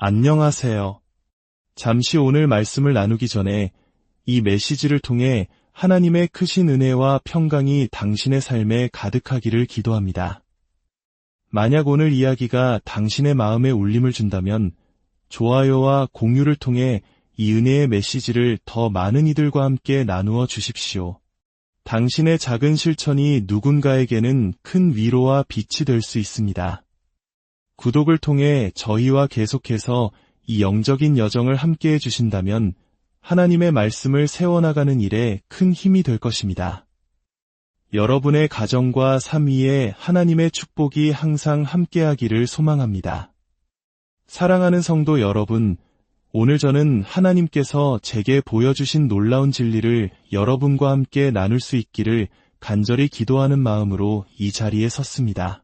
안녕하세요. 잠시 오늘 말씀을 나누기 전에 이 메시지를 통해 하나님의 크신 은혜와 평강이 당신의 삶에 가득하기를 기도합니다. 만약 오늘 이야기가 당신의 마음에 울림을 준다면 좋아요와 공유를 통해 이 은혜의 메시지를 더 많은 이들과 함께 나누어 주십시오. 당신의 작은 실천이 누군가에게는 큰 위로와 빛이 될 수 있습니다. 구독을 통해 저희와 계속해서 이 영적인 여정을 함께 해주신다면 하나님의 말씀을 세워나가는 일에 큰 힘이 될 것입니다. 여러분의 가정과 삶 위에 하나님의 축복이 항상 함께하기를 소망합니다. 사랑하는 성도 여러분, 오늘 저는 하나님께서 제게 보여주신 놀라운 진리를 여러분과 함께 나눌 수 있기를 간절히 기도하는 마음으로 이 자리에 섰습니다.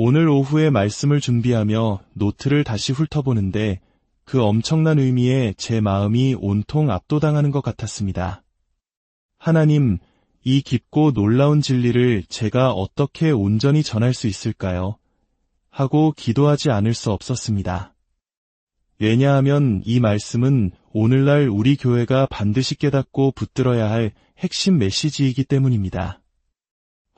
오늘 오후에 말씀을 준비하며 노트를 다시 훑어보는데 그 엄청난 의미에 제 마음이 온통 압도당하는 것 같았습니다. 하나님, 이 깊고 놀라운 진리를 제가 어떻게 온전히 전할 수 있을까요? 하고 기도하지 않을 수 없었습니다. 왜냐하면 이 말씀은 오늘날 우리 교회가 반드시 깨닫고 붙들어야 할 핵심 메시지이기 때문입니다.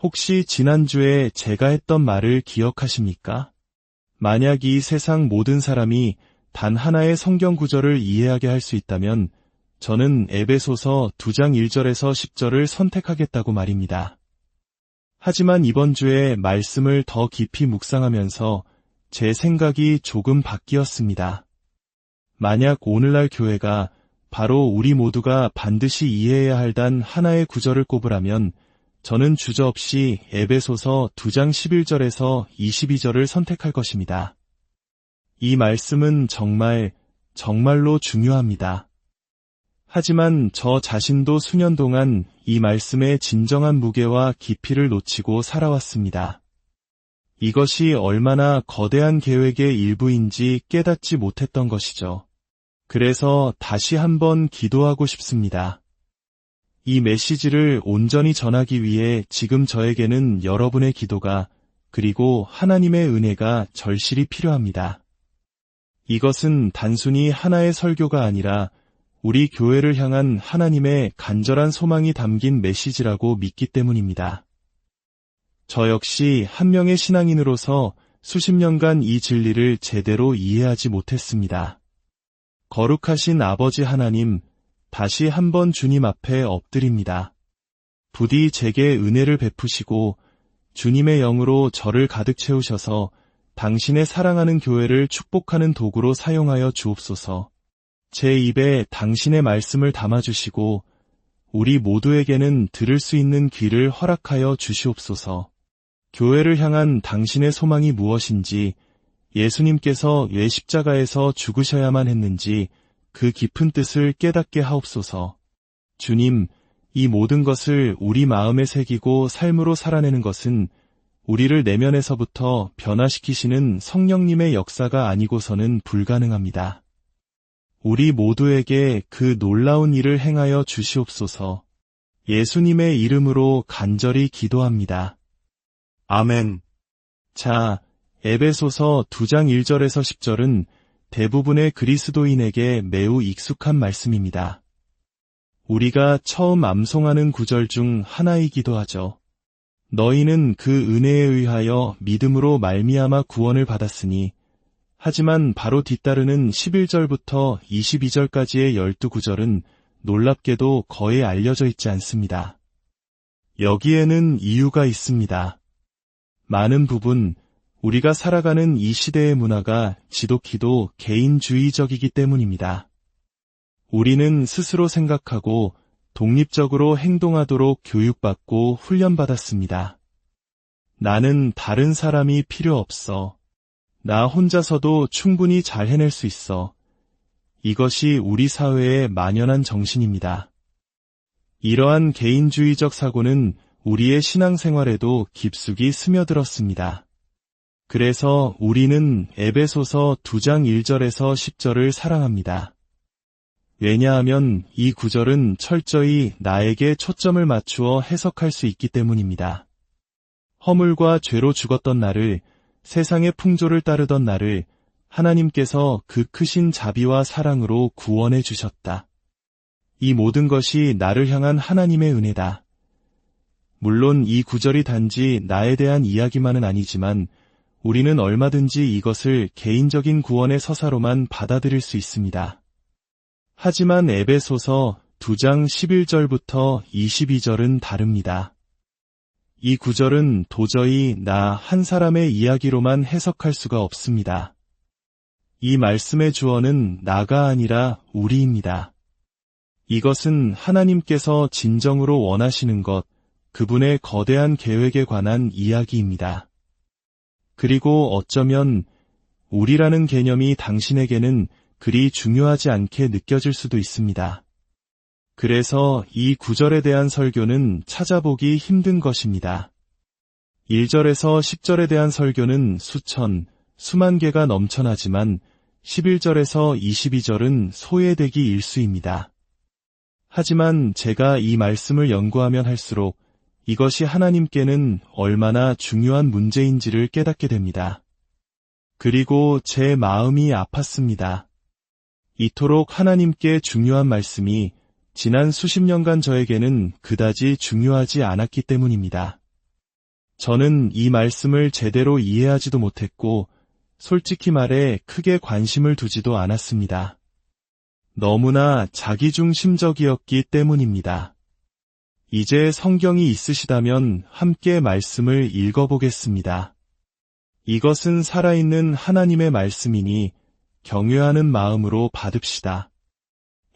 혹시 지난주에 제가 했던 말을 기억하십니까? 만약 이 세상 모든 사람이 단 하나의 성경 구절을 이해하게 할 수 있다면 저는 에베소서 2장 1절에서 10절을 선택하겠다고 말입니다. 하지만 이번 주에 말씀을 더 깊이 묵상하면서 제 생각이 조금 바뀌었습니다. 만약 오늘날 교회가 바로 우리 모두가 반드시 이해해야 할 단 하나의 구절을 꼽으라면 저는 주저없이 에베소서 2장 11절에서 22절을 선택할 것입니다. 이 말씀은 정말, 정말로 중요합니다. 하지만 저 자신도 수년 동안 이 말씀의 진정한 무게와 깊이를 놓치고 살아왔습니다. 이것이 얼마나 거대한 계획의 일부인지 깨닫지 못했던 것이죠. 그래서 다시 한번 기도하고 싶습니다. 이 메시지를 온전히 전하기 위해 지금 저에게는 여러분의 기도가 그리고 하나님의 은혜가 절실히 필요합니다. 이것은 단순히 하나의 설교가 아니라 우리 교회를 향한 하나님의 간절한 소망이 담긴 메시지라고 믿기 때문입니다. 저 역시 한 명의 신앙인으로서 수십 년간 이 진리를 제대로 이해하지 못했습니다. 거룩하신 아버지 하나님, 다시 한번 주님 앞에 엎드립니다. 부디 제게 은혜를 베푸시고 주님의 영으로 저를 가득 채우셔서 당신의 사랑하는 교회를 축복하는 도구로 사용하여 주옵소서. 제 입에 당신의 말씀을 담아주시고 우리 모두에게는 들을 수 있는 귀를 허락하여 주시옵소서. 교회를 향한 당신의 소망이 무엇인지 예수님께서 왜 십자가에서 죽으셔야만 했는지 그 깊은 뜻을 깨닫게 하옵소서. 주님, 이 모든 것을 우리 마음에 새기고 삶으로 살아내는 것은 우리를 내면에서부터 변화시키시는 성령님의 역사가 아니고서는 불가능합니다. 우리 모두에게 그 놀라운 일을 행하여 주시옵소서. 예수님의 이름으로 간절히 기도합니다. 아멘. 자, 에베소서 2장 1절에서 10절은 대부분의 그리스도인에게 매우 익숙한 말씀입니다. 우리가 처음 암송하는 구절 중 하나이기도 하죠. 너희는 그 은혜에 의하여 믿음으로 말미암아 구원을 받았으니 하지만 바로 뒤따르는 11절부터 22절까지의 12구절은 놀랍게도 거의 알려져 있지 않습니다. 여기에는 이유가 있습니다. 많은 부분 우리가 살아가는 이 시대의 문화가 지독히도 개인주의적이기 때문입니다. 우리는 스스로 생각하고 독립적으로 행동하도록 교육받고 훈련받았습니다. 나는 다른 사람이 필요 없어. 나 혼자서도 충분히 잘 해낼 수 있어. 이것이 우리 사회에 만연한 정신입니다. 이러한 개인주의적 사고는 우리의 신앙생활에도 깊숙이 스며들었습니다. 그래서 우리는 에베소서 2장 1절에서 10절을 사랑합니다. 왜냐하면 이 구절은 철저히 나에게 초점을 맞추어 해석할 수 있기 때문입니다. 허물과 죄로 죽었던 나를, 세상의 풍조를 따르던 나를, 하나님께서 그 크신 자비와 사랑으로 구원해 주셨다. 이 모든 것이 나를 향한 하나님의 은혜다. 물론 이 구절이 단지 나에 대한 이야기만은 아니지만 우리는 얼마든지 이것을 개인적인 구원의 서사로만 받아들일 수 있습니다. 하지만 에베소서 2장 11절부터 22절은 다릅니다. 이 구절은 도저히 나 한 사람의 이야기로만 해석할 수가 없습니다. 이 말씀의 주어는 나가 아니라 우리입니다. 이것은 하나님께서 진정으로 원하시는 것, 그분의 거대한 계획에 관한 이야기입니다. 그리고 어쩌면 우리라는 개념이 당신에게는 그리 중요하지 않게 느껴질 수도 있습니다. 그래서 이 구절에 대한 설교는 찾아보기 힘든 것입니다. 1절에서 10절에 대한 설교는 수천, 수만 개가 넘쳐나지만 11절에서 22절은 소외되기 일수입니다. 하지만 제가 이 말씀을 연구하면 할수록 이것이 하나님께는 얼마나 중요한 문제인지를 깨닫게 됩니다. 그리고 제 마음이 아팠습니다. 이토록 하나님께 중요한 말씀이 지난 수십 년간 저에게는 그다지 중요하지 않았기 때문입니다. 저는 이 말씀을 제대로 이해하지도 못했고, 솔직히 말해 크게 관심을 두지도 않았습니다. 너무나 자기중심적이었기 때문입니다. 이제 성경이 있으시다면 함께 말씀을 읽어보겠습니다. 이것은 살아있는 하나님의 말씀이니 경외하는 마음으로 받읍시다.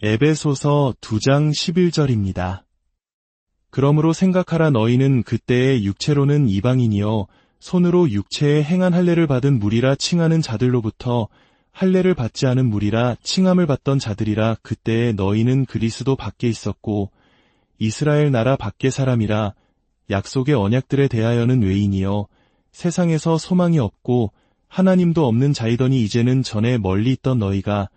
에베소서 2장 11절입니다. 그러므로 생각하라 너희는 그때의 육체로는 이방인이요 손으로 육체에 행한 할례를 받은 무리라 칭하는 자들로부터 할례를 받지 않은 무리라 칭함을 받던 자들이라 그때에 너희는 그리스도 밖에 있었고 이스라엘 나라 밖의 사람이라 약속의 언약들에 대하여는 외인이요 세상에서 소망이 없고 하나님도 없는 자이더니 이제는 전에 멀리 있던 너희가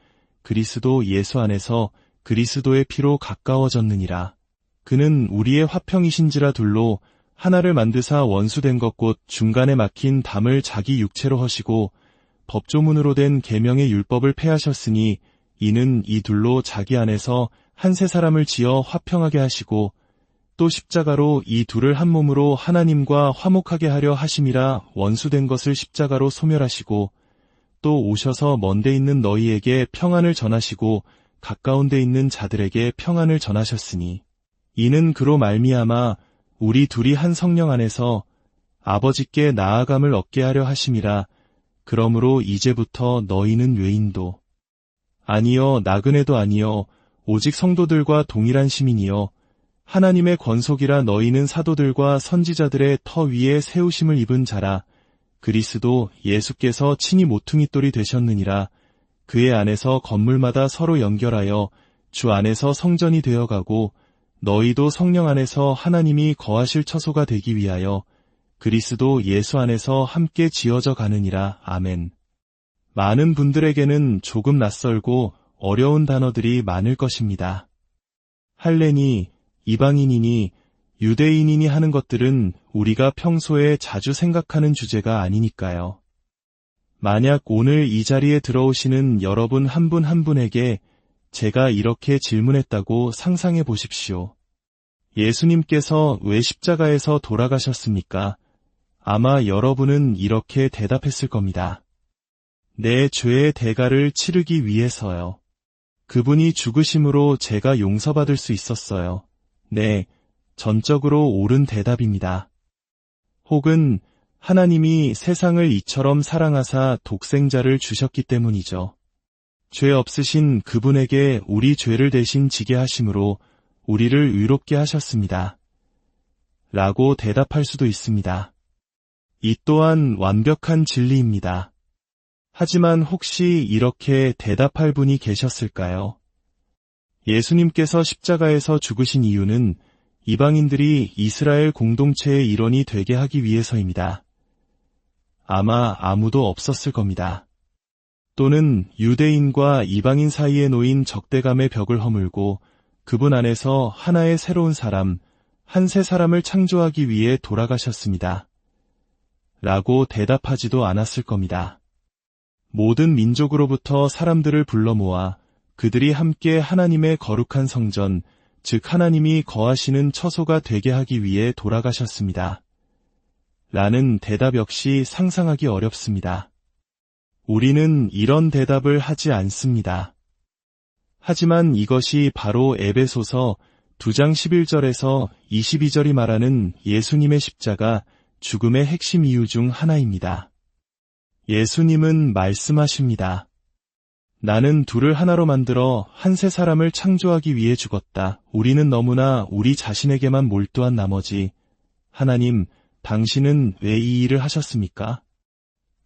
그리스도 예수 안에서 그리스도의 피로 가까워졌느니라. 그는 우리의 화평이신지라 둘로 하나를 만드사 원수된 것 곧 중간에 막힌 담을 자기 육체로 허시고 법조문으로 된 계명의 율법을 폐하셨으니 이는 이 둘로 자기 안에서 한세 사람을 지어 화평하게 하시고 또 십자가로 이 둘을 한 몸으로 하나님과 화목하게 하려 하심이라 원수된 것을 십자가로 소멸하시고 또 오셔서 먼데 있는 너희에게 평안을 전하시고 가까운 데 있는 자들에게 평안을 전하셨으니 이는 그로 말미암아 우리 둘이 한 성령 안에서 아버지께 나아감을 얻게 하려 하심이라 그러므로 이제부터 너희는 외인도 아니요 나그네도 아니요 오직 성도들과 동일한 시민이요 하나님의 권속이라 너희는 사도들과 선지자들의 터 위에 세우심을 입은 자라 그리스도 예수께서 친히 모퉁이돌이 되셨느니라 그의 안에서 건물마다 서로 연결하여 주 안에서 성전이 되어가고 너희도 성령 안에서 하나님이 거하실 처소가 되기 위하여 그리스도 예수 안에서 함께 지어져 가느니라. 아멘. 많은 분들에게는 조금 낯설고 어려운 단어들이 많을 것입니다. 할레니, 이방인이니, 유대인이니 하는 것들은 우리가 평소에 자주 생각하는 주제가 아니니까요. 만약 오늘 이 자리에 들어오시는 여러분 한 분한 한 분에게 제가 이렇게 질문했다고 상상해 보십시오. 예수님께서 왜 십자가에서 돌아가셨습니까? 아마 여러분은 이렇게 대답했을 겁니다. 내 죄의 대가를 치르기 위해서요. 그분이 죽으심으로 제가 용서받을 수 있었어요. 네, 전적으로 옳은 대답입니다. 혹은 하나님이 세상을 이처럼 사랑하사 독생자를 주셨기 때문이죠. 죄 없으신 그분에게 우리 죄를 대신 지게 하심으로 우리를 의롭게 하셨습니다. 라고 대답할 수도 있습니다. 이 또한 완벽한 진리입니다. 하지만 혹시 이렇게 대답할 분이 계셨을까요? 예수님께서 십자가에서 죽으신 이유는 이방인들이 이스라엘 공동체의 일원이 되게 하기 위해서입니다. 아마 아무도 없었을 겁니다. 또는 유대인과 이방인 사이에 놓인 적대감의 벽을 허물고 그분 안에서 하나의 새로운 사람, 한 세 사람을 창조하기 위해 돌아가셨습니다. 라고 대답하지도 않았을 겁니다. 모든 민족으로부터 사람들을 불러 모아 그들이 함께 하나님의 거룩한 성전, 즉 하나님이 거하시는 처소가 되게 하기 위해 돌아가셨습니다. 라는 대답 역시 상상하기 어렵습니다. 우리는 이런 대답을 하지 않습니다. 하지만 이것이 바로 에베소서 2장 11절에서 22절이 말하는 예수님의 십자가 죽음의 핵심 이유 중 하나입니다. 예수님은 말씀하십니다. 나는 둘을 하나로 만들어 한세 사람을 창조하기 위해 죽었다. 우리는 너무나 우리 자신에게만 몰두한 나머지 하나님, 당신은 왜 이 일을 하셨습니까?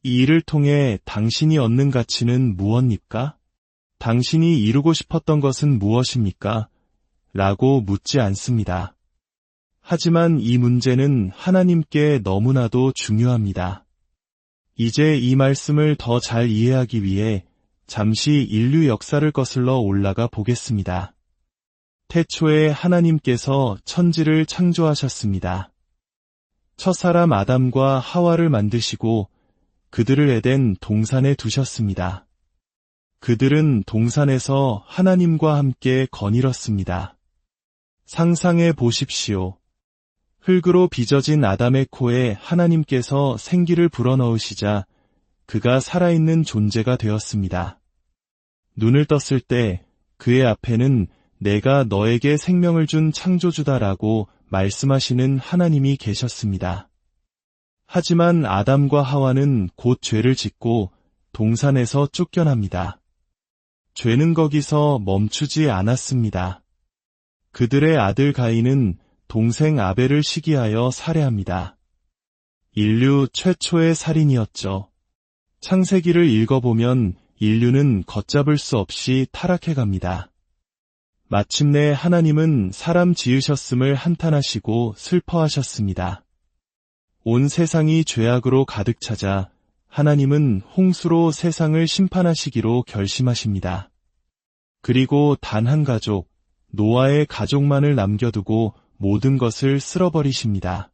이 일을 통해 당신이 얻는 가치는 무엇입니까? 당신이 이루고 싶었던 것은 무엇입니까? 라고 묻지 않습니다. 하지만 이 문제는 하나님께 너무나도 중요합니다. 이제 이 말씀을 더 잘 이해하기 위해 잠시 인류 역사를 거슬러 올라가 보겠습니다. 태초에 하나님께서 천지를 창조하셨습니다. 첫 사람 아담과 하와를 만드시고 그들을 에덴 동산에 두셨습니다. 그들은 동산에서 하나님과 함께 거닐었습니다. 상상해 보십시오. 흙으로 빚어진 아담의 코에 하나님께서 생기를 불어넣으시자 그가 살아있는 존재가 되었습니다. 눈을 떴을 때 그의 앞에는 내가 너에게 생명을 준 창조주다라고 말씀하시는 하나님이 계셨습니다. 하지만 아담과 하와는 곧 죄를 짓고 동산에서 쫓겨납니다. 죄는 거기서 멈추지 않았습니다. 그들의 아들 가인은 동생 아벨을 시기하여 살해합니다. 인류 최초의 살인이었죠. 창세기를 읽어보면 인류는 걷잡을 수 없이 타락해 갑니다. 마침내 하나님은 사람 지으셨음을 한탄하시고 슬퍼하셨습니다. 온 세상이 죄악으로 가득 차자 하나님은 홍수로 세상을 심판하시기로 결심하십니다. 그리고 단 한 가족, 노아의 가족만을 남겨두고 모든 것을 쓸어버리십니다.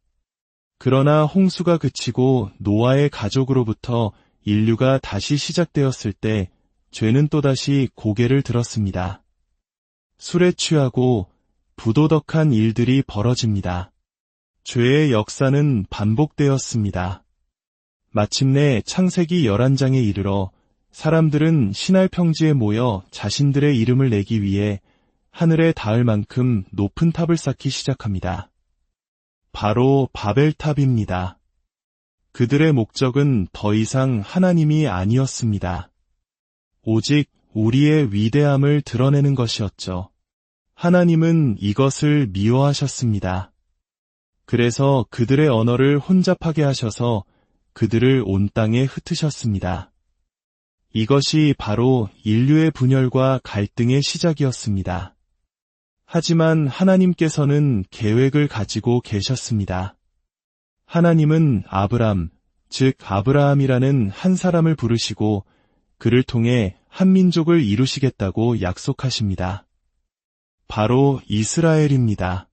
그러나 홍수가 그치고 노아의 가족으로부터 인류가 다시 시작되었을 때 죄는 또다시 고개를 들었습니다. 술에 취하고 부도덕한 일들이 벌어집니다. 죄의 역사는 반복되었습니다. 마침내 창세기 11장에 이르러 사람들은 신할 평지에 모여 자신들의 이름을 내기 위해 하늘에 닿을 만큼 높은 탑을 쌓기 시작합니다. 바로 바벨탑입니다. 그들의 목적은 더 이상 하나님이 아니었습니다. 오직 우리의 위대함을 드러내는 것이었죠. 하나님은 이것을 미워하셨습니다. 그래서 그들의 언어를 혼잡하게 하셔서 그들을 온 땅에 흩으셨습니다. 이것이 바로 인류의 분열과 갈등의 시작이었습니다. 하지만 하나님께서는 계획을 가지고 계셨습니다. 하나님은 아브람, 즉 아브라함이라는 한 사람을 부르시고 그를 통해 한 민족을 이루시겠다고 약속하십니다. 바로 이스라엘입니다.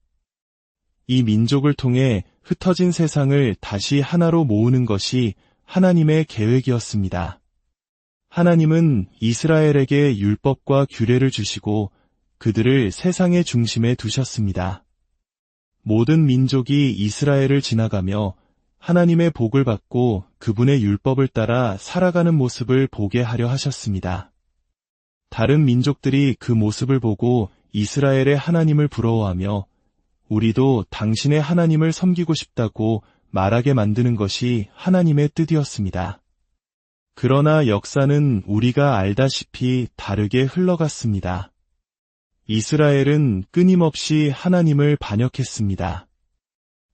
이 민족을 통해 흩어진 세상을 다시 하나로 모으는 것이 하나님의 계획이었습니다. 하나님은 이스라엘에게 율법과 규례를 주시고 그들을 세상의 중심에 두셨습니다. 모든 민족이 이스라엘을 지나가며 하나님의 복을 받고 그분의 율법을 따라 살아가는 모습을 보게 하려 하셨습니다. 다른 민족들이 그 모습을 보고 이스라엘의 하나님을 부러워하며 우리도 당신의 하나님을 섬기고 싶다고 말하게 만드는 것이 하나님의 뜻이었습니다. 그러나 역사는 우리가 알다시피 다르게 흘러갔습니다. 이스라엘은 끊임없이 하나님을 반역했습니다.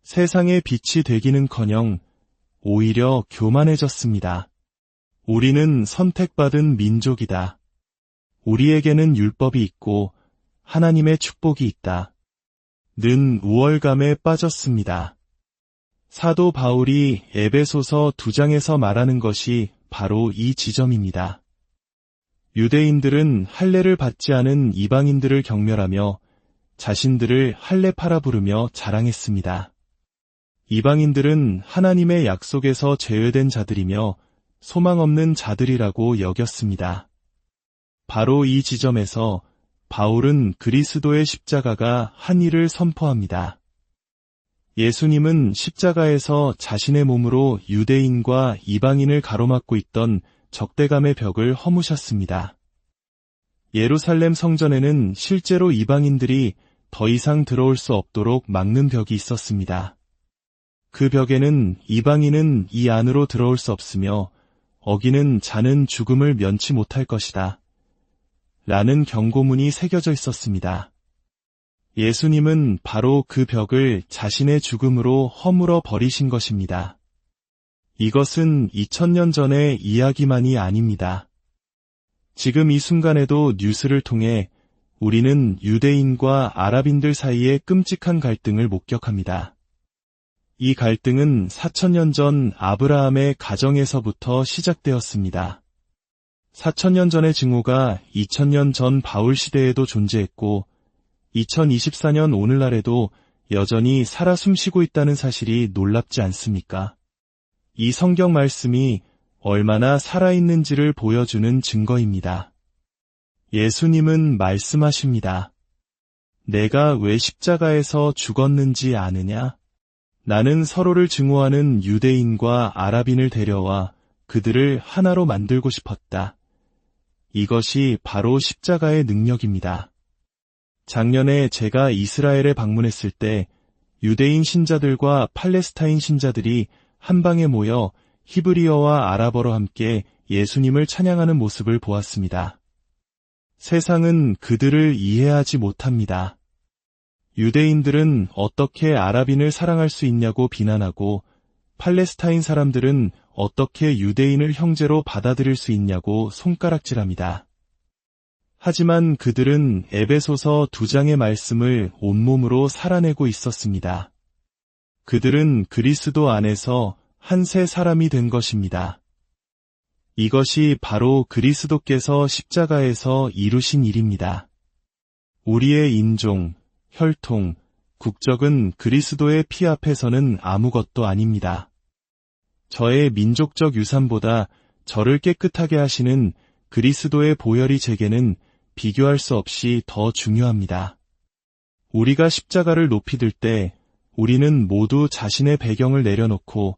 세상의 빛이 되기는커녕 오히려 교만해졌습니다. 우리는 선택받은 민족이다. 우리에게는 율법이 있고 하나님의 축복이 있다. 는 우월감에 빠졌습니다. 사도 바울이 에베소서 두 장에서 말하는 것이 바로 이 지점입니다. 유대인들은 할례를 받지 않은 이방인들을 경멸하며 자신들을 할례파라 부르며 자랑했습니다. 이방인들은 하나님의 약속에서 제외된 자들이며 소망 없는 자들이라고 여겼습니다. 바로 이 지점에서 바울은 그리스도의 십자가가 한 일을 선포합니다. 예수님은 십자가에서 자신의 몸으로 유대인과 이방인을 가로막고 있던 적대감의 벽을 허무셨습니다. 예루살렘 성전에는 실제로 이방인들이 더 이상 들어올 수 없도록 막는 벽이 있었습니다. 그 벽에는 이방인은 이 안으로 들어올 수 없으며 어기는 자는 죽음을 면치 못할 것이다. 라는 경고문이 새겨져 있었습니다. 예수님은 바로 그 벽을 자신의 죽음으로 허물어 버리신 것입니다. 이것은 2000년 전의 이야기만이 아닙니다. 지금 이 순간에도 뉴스를 통해 우리는 유대인과 아랍인들 사이의 끔찍한 갈등을 목격합니다. 이 갈등은 4천년 전 아브라함의 가정에서부터 시작되었습니다. 4천년 전의 증오가 2000년 전 바울 시대에도 존재했고 2024년 오늘날에도 여전히 살아 숨쉬고 있다는 사실이 놀랍지 않습니까? 이 성경 말씀이 얼마나 살아있는지를 보여주는 증거입니다. 예수님은 말씀하십니다. 내가 왜 십자가에서 죽었는지 아느냐? 나는 서로를 증오하는 유대인과 아랍인을 데려와 그들을 하나로 만들고 싶었다. 이것이 바로 십자가의 능력입니다. 작년에 제가 이스라엘에 방문했을 때 유대인 신자들과 팔레스타인 신자들이 한 방에 모여 히브리어와 아랍어로 함께 예수님을 찬양하는 모습을 보았습니다. 세상은 그들을 이해하지 못합니다. 유대인들은 어떻게 아랍인을 사랑할 수 있냐고 비난하고 팔레스타인 사람들은 어떻게 유대인을 형제로 받아들일 수 있냐고 손가락질합니다. 하지만 그들은 에베소서 두 장의 말씀을 온몸으로 살아내고 있었습니다. 그들은 그리스도 안에서 한 새 사람이 된 것입니다. 이것이 바로 그리스도께서 십자가에서 이루신 일입니다. 우리의 인종, 혈통, 국적은 그리스도의 피 앞에서는 아무것도 아닙니다. 저의 민족적 유산보다 저를 깨끗하게 하시는 그리스도의 보혈이 제게는 비교할 수 없이 더 중요합니다. 우리가 십자가를 높이 들 때 우리는 모두 자신의 배경을 내려놓고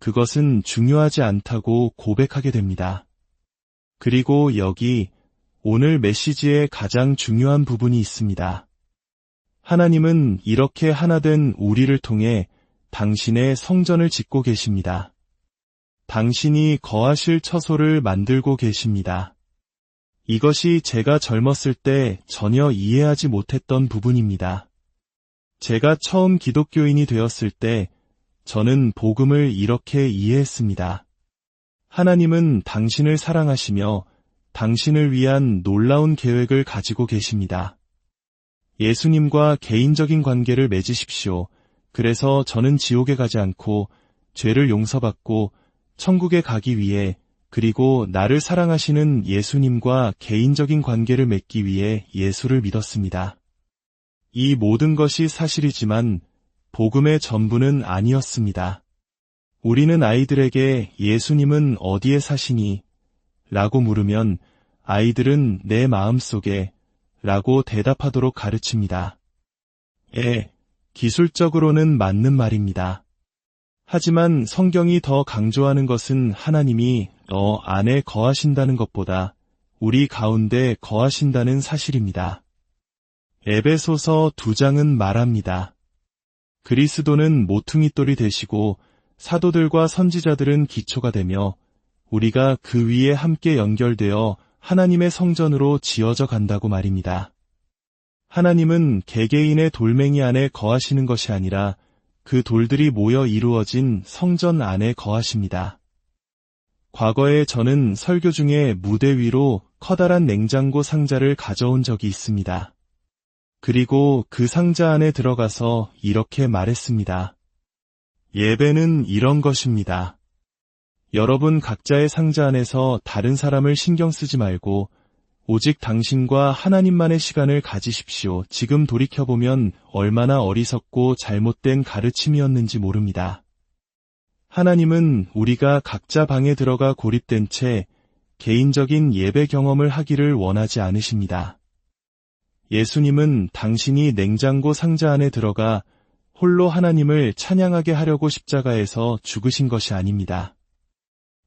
그것은 중요하지 않다고 고백하게 됩니다. 그리고 여기 오늘 메시지의 가장 중요한 부분이 있습니다. 하나님은 이렇게 하나된 우리를 통해 당신의 성전을 짓고 계십니다. 당신이 거하실 처소를 만들고 계십니다. 이것이 제가 젊었을 때 전혀 이해하지 못했던 부분입니다. 제가 처음 기독교인이 되었을 때 저는 복음을 이렇게 이해했습니다. 하나님은 당신을 사랑하시며 당신을 위한 놀라운 계획을 가지고 계십니다. 예수님과 개인적인 관계를 맺으십시오. 그래서 저는 지옥에 가지 않고 죄를 용서받고 천국에 가기 위해 그리고 나를 사랑하시는 예수님과 개인적인 관계를 맺기 위해 예수를 믿었습니다. 이 모든 것이 사실이지만 복음의 전부는 아니었습니다. 우리는 아이들에게 예수님은 어디에 사시니? 라고 물으면 아이들은 내 마음 속에 라고 대답하도록 가르칩니다. 예, 기술적으로는 맞는 말입니다. 하지만 성경이 더 강조하는 것은 하나님이 너 안에 거하신다는 것보다 우리 가운데 거하신다는 사실입니다. 에베소서 두 장은 말합니다. 그리스도는 모퉁이돌이 되시고 사도들과 선지자들은 기초가 되며 우리가 그 위에 함께 연결되어 하나님의 성전으로 지어져 간다고 말입니다. 하나님은 개개인의 돌멩이 안에 거하시는 것이 아니라 그 돌들이 모여 이루어진 성전 안에 거하십니다. 과거에 저는 설교 중에 무대 위로 커다란 냉장고 상자를 가져온 적이 있습니다. 그리고 그 상자 안에 들어가서 이렇게 말했습니다. 예배는 이런 것입니다. 여러분 각자의 상자 안에서 다른 사람을 신경 쓰지 말고 오직 당신과 하나님만의 시간을 가지십시오. 지금 돌이켜보면 얼마나 어리석고 잘못된 가르침이었는지 모릅니다. 하나님은 우리가 각자 방에 들어가 고립된 채 개인적인 예배 경험을 하기를 원하지 않으십니다. 예수님은 당신이 냉장고 상자 안에 들어가 홀로 하나님을 찬양하게 하려고 십자가에서 죽으신 것이 아닙니다.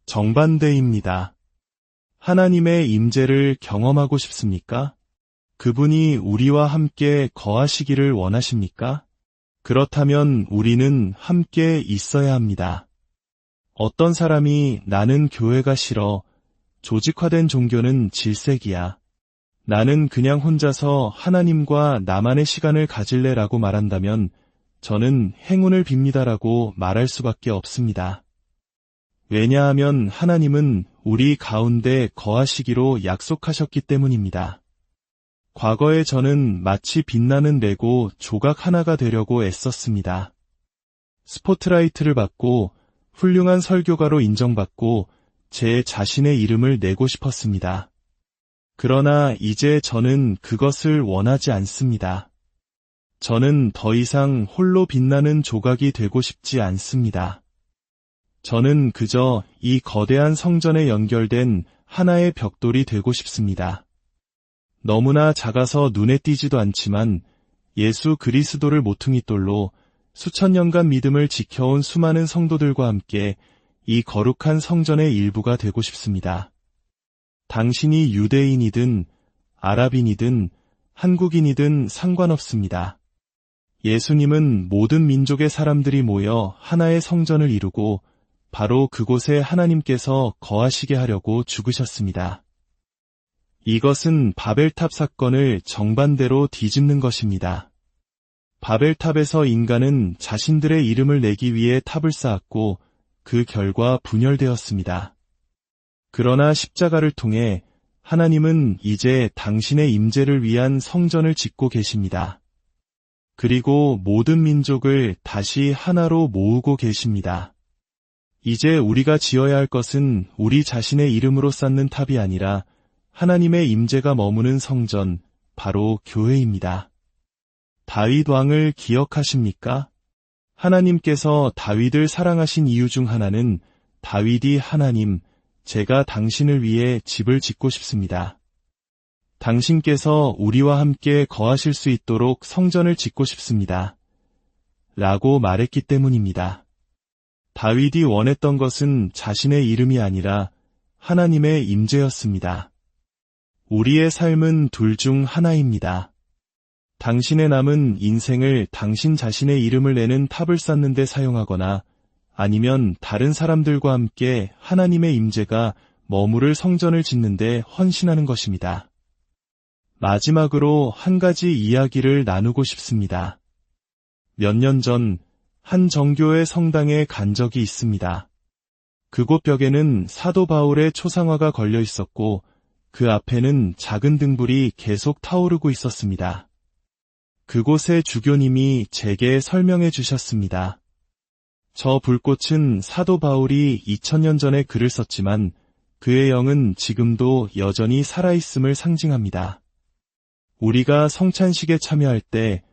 정반대입니다. 하나님의 임재를 경험하고 싶습니까? 그분이 우리와 함께 거하시기를 원하십니까? 그렇다면 우리는 함께 있어야 합니다. 어떤 사람이 나는 교회가 싫어, 조직화된 종교는 질색이야. 나는 그냥 혼자서 하나님과 나만의 시간을 가질래 라고 말한다면 저는 행운을 빕니다라고 말할 수밖에 없습니다. 왜냐하면 하나님은 우리 가운데 거하시기로 약속하셨기 때문입니다. 과거에 저는 마치 빛나는 레고 조각 하나가 되려고 애썼습니다. 스포트라이트를 받고 훌륭한 설교가로 인정받고 제 자신의 이름을 내고 싶었습니다. 그러나 이제 저는 그것을 원하지 않습니다. 저는 더 이상 홀로 빛나는 조각이 되고 싶지 않습니다. 저는 그저 이 거대한 성전에 연결된 하나의 벽돌이 되고 싶습니다. 너무나 작아서 눈에 띄지도 않지만 예수 그리스도를 모퉁이돌로 수천 년간 믿음을 지켜온 수많은 성도들과 함께 이 거룩한 성전의 일부가 되고 싶습니다. 당신이 유대인이든 아랍인이든 한국인이든 상관없습니다. 예수님은 모든 민족의 사람들이 모여 하나의 성전을 이루고 바로 그곳에 하나님께서 거하시게 하려고 죽으셨습니다. 이것은 바벨탑 사건을 정반대로 뒤집는 것입니다. 바벨탑에서 인간은 자신들의 이름을 내기 위해 탑을 쌓았고 그 결과 분열되었습니다. 그러나 십자가를 통해 하나님은 이제 당신의 임재를 위한 성전을 짓고 계십니다. 그리고 모든 민족을 다시 하나로 모으고 계십니다. 이제 우리가 지어야 할 것은 우리 자신의 이름으로 쌓는 탑이 아니라 하나님의 임재가 머무는 성전, 바로 교회입니다. 다윗 왕을 기억하십니까? 하나님께서 다윗을 사랑하신 이유 중 하나는 다윗이 하나님, 제가 당신을 위해 집을 짓고 싶습니다. 당신께서 우리와 함께 거하실 수 있도록 성전을 짓고 싶습니다. 라고 말했기 때문입니다. 다윗이 원했던 것은 자신의 이름이 아니라 하나님의 임재였습니다. 우리의 삶은 둘 중 하나입니다. 당신의 남은 인생을 당신 자신의 이름을 내는 탑을 쌓는 데 사용하거나 아니면 다른 사람들과 함께 하나님의 임재가 머무를 성전을 짓는데 헌신하는 것입니다. 마지막으로 한 가지 이야기를 나누고 싶습니다. 몇 년 전 한 정교의 성당에 간 적이 있습니다. 그곳 벽에는 사도 바울의 초상화가 걸려 있었고 그 앞에는 작은 등불이 계속 타오르고 있었습니다. 그곳의 주교님이 제게 설명해 주셨습니다. 저 불꽃은 사도 바울이 2000년 전에 글을 썼지만 그의 영은 지금도 여전히 살아있음을 상징합니다. 우리가 성찬식에 참여할 때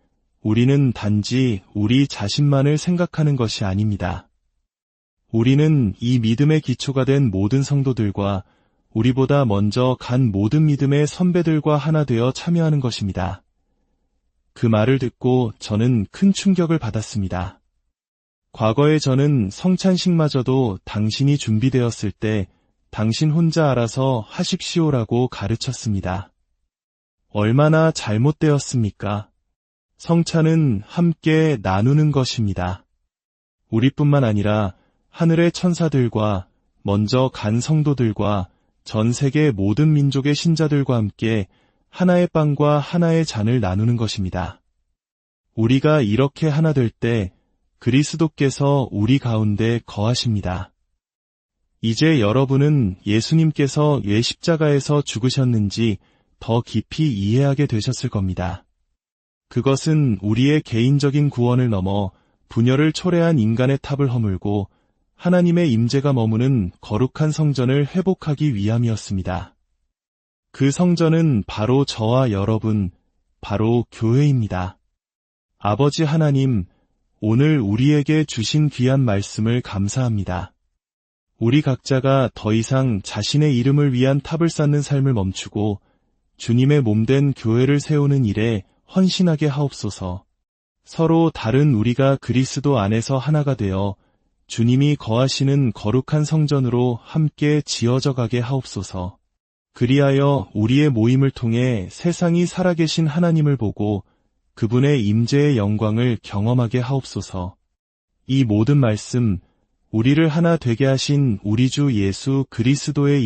우리는 단지 우리 자신만을 생각하는 것이 아닙니다. 우리는 이 믿음의 기초가 된 모든 성도들과 우리보다 먼저 간 모든 믿음의 선배들과 하나 되어 참여하는 것입니다. 그 말을 듣고 저는 큰 충격을 받았습니다. 과거에 저는 성찬식마저도 당신이 준비되었을 때 당신 혼자 알아서 하십시오라고 가르쳤습니다. 얼마나 잘못되었습니까? 성찬은 함께 나누는 것입니다. 우리뿐만 아니라 하늘의 천사들과 먼저 간 성도들과 전 세계 모든 민족의 신자들과 함께 하나의 빵과 하나의 잔을 나누는 것입니다. 우리가 이렇게 하나 될 때 그리스도께서 우리 가운데 거하십니다. 이제 여러분은 예수님께서 왜 십자가에서 죽으셨는지 더 깊이 이해하게 되셨을 겁니다. 그것은 우리의 개인적인 구원을 넘어 분열을 초래한 인간의 탑을 허물고 하나님의 임재가 머무는 거룩한 성전을 회복하기 위함이었습니다. 그 성전은 바로 저와 여러분, 바로 교회입니다. 아버지 하나님, 오늘 우리에게 주신 귀한 말씀을 감사합니다. 우리 각자가 더 이상 자신의 이름을 위한 탑을 쌓는 삶을 멈추고 주님의 몸된 교회를 세우는 일에 헌신하게 하옵소서. 서로 다른 우리가 그리스도 안에서 하나가 되어 주님이 거하시는 거룩한 성전으로 함께 지어져 가게 하옵소서. 그리하여 우리의 모임을 통해 세상이 살아계신 하나님을 보고 그분의 임재의 영광을 경험하게 하옵소서. 이 모든 말씀, 우리를 하나 되게 하신 우리 주 예수 그리스도의